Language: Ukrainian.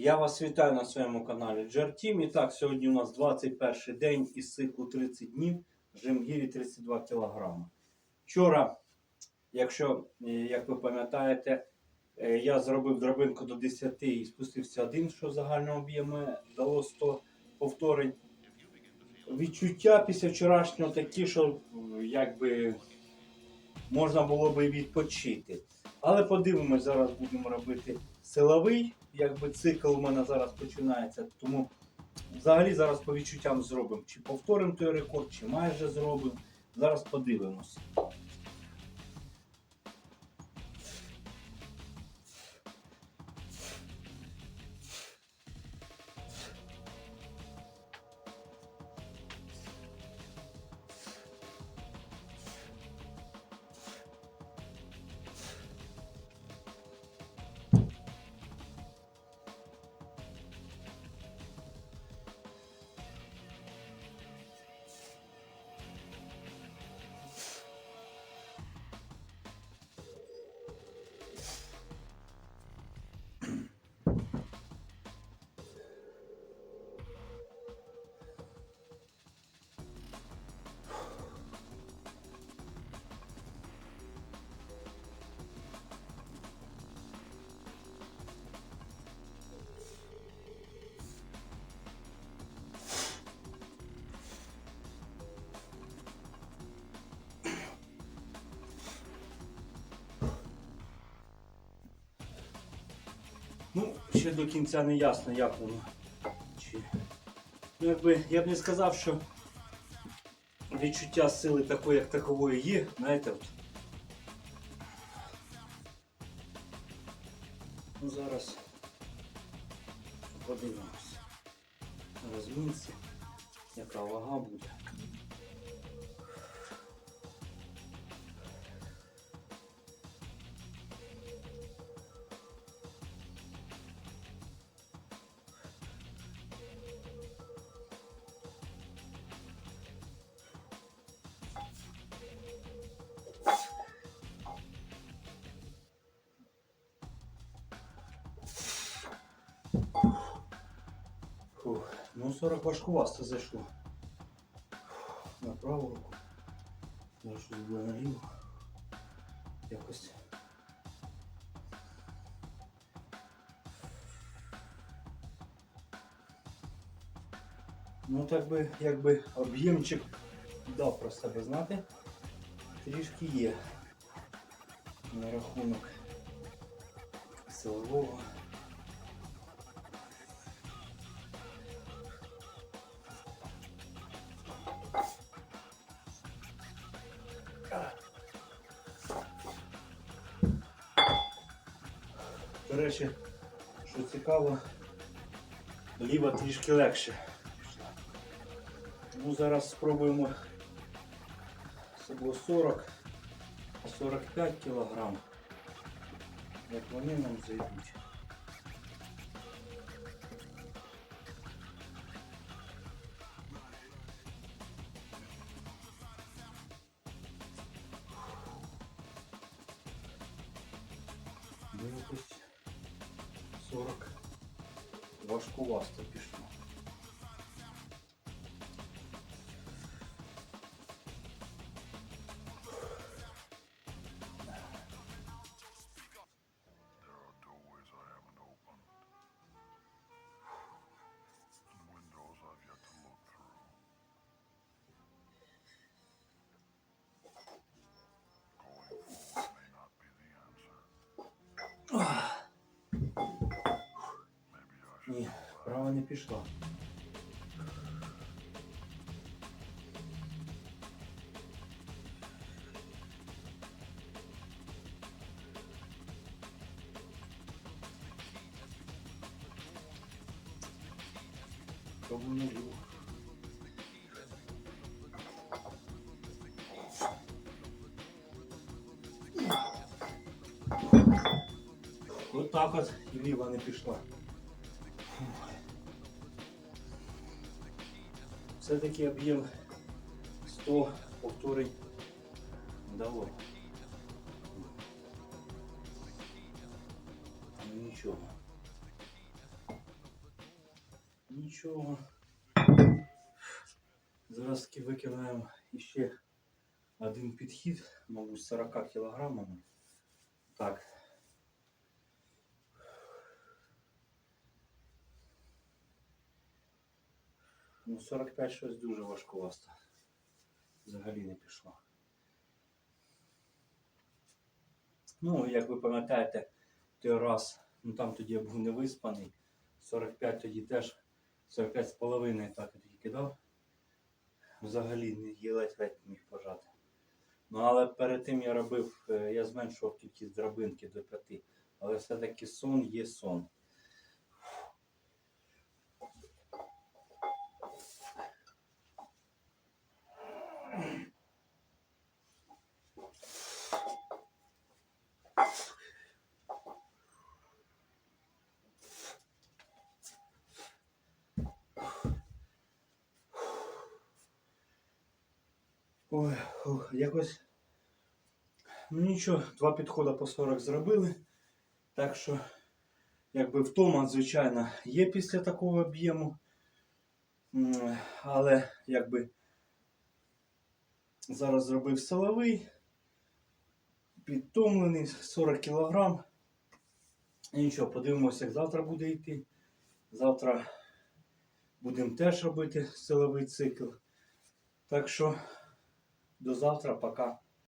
Я вас вітаю на своєму каналі Джартім. І так, сьогодні у нас 21 день із циклу 30 днів, жим гірі 32 кг. Вчора, якщо, е, як ви пам'ятаєте, е, я зробив дробинку до 10 і спустився один, що загального об'єму дало 100 повторень. Відчуття після вчорашнього такі, що якби можна було би відпочити. Але подивимось, зараз будемо робити силовий, якби цикл у мене зараз починається. Тому взагалі зараз по відчуттям зробимо. Чи повторимо той рекорд, чи майже зробимо. Зараз подивимось. Ну, ще до кінця не ясно, як воно. Чи... Ну, якби я б не сказав, що відчуття сили такої, як такової є, знаєте, от. Ну, зараз подивимось. Розмінці, яка вага буде. Ну 40 важкувасто зайшло. На праву руку. Щось на ліву. Якось. Ну так би, якби об'ємчик дав про себе знати. Трішки є на рахунок силового. До речі, що цікаво, ліва трішки легше. пішла. Ну, зараз спробуємо. Це було 40, 45 кілограм. Як вони нам зайдуть. Якось 40 важкувасто пішло. Back. не пішла. Пробую. От так от і ліва не пішла. Все-таки об'єм 100 повторень дало. Нічого. нічого. Зараз таки викидаємо ще один підхід, мабуть, з 40 кілограмами. Так. Ну, 45 щось дуже важкувасто. Взагалі не пішло. Ну, як ви пам'ятаєте, той раз, ну там тоді я був не виспаний, 45 тоді теж 45 з половиною так тоді кидав. Взагалі не є ледь-ледь міг пожати. Ну, але перед тим я робив, е, я зменшував кількість драбинки до 5. Але все-таки сон є сон. Ой, якось. Ну нічого, два підходи по 40 зробили. Так що, якби втома, звичайно, є після такого об'єму. Але якби зараз зробив силовий, підтомлений 40 кг. І нічого, подивимося, як завтра буде йти. Завтра будемо теж робити силовий цикл. Так що до завтра, пока.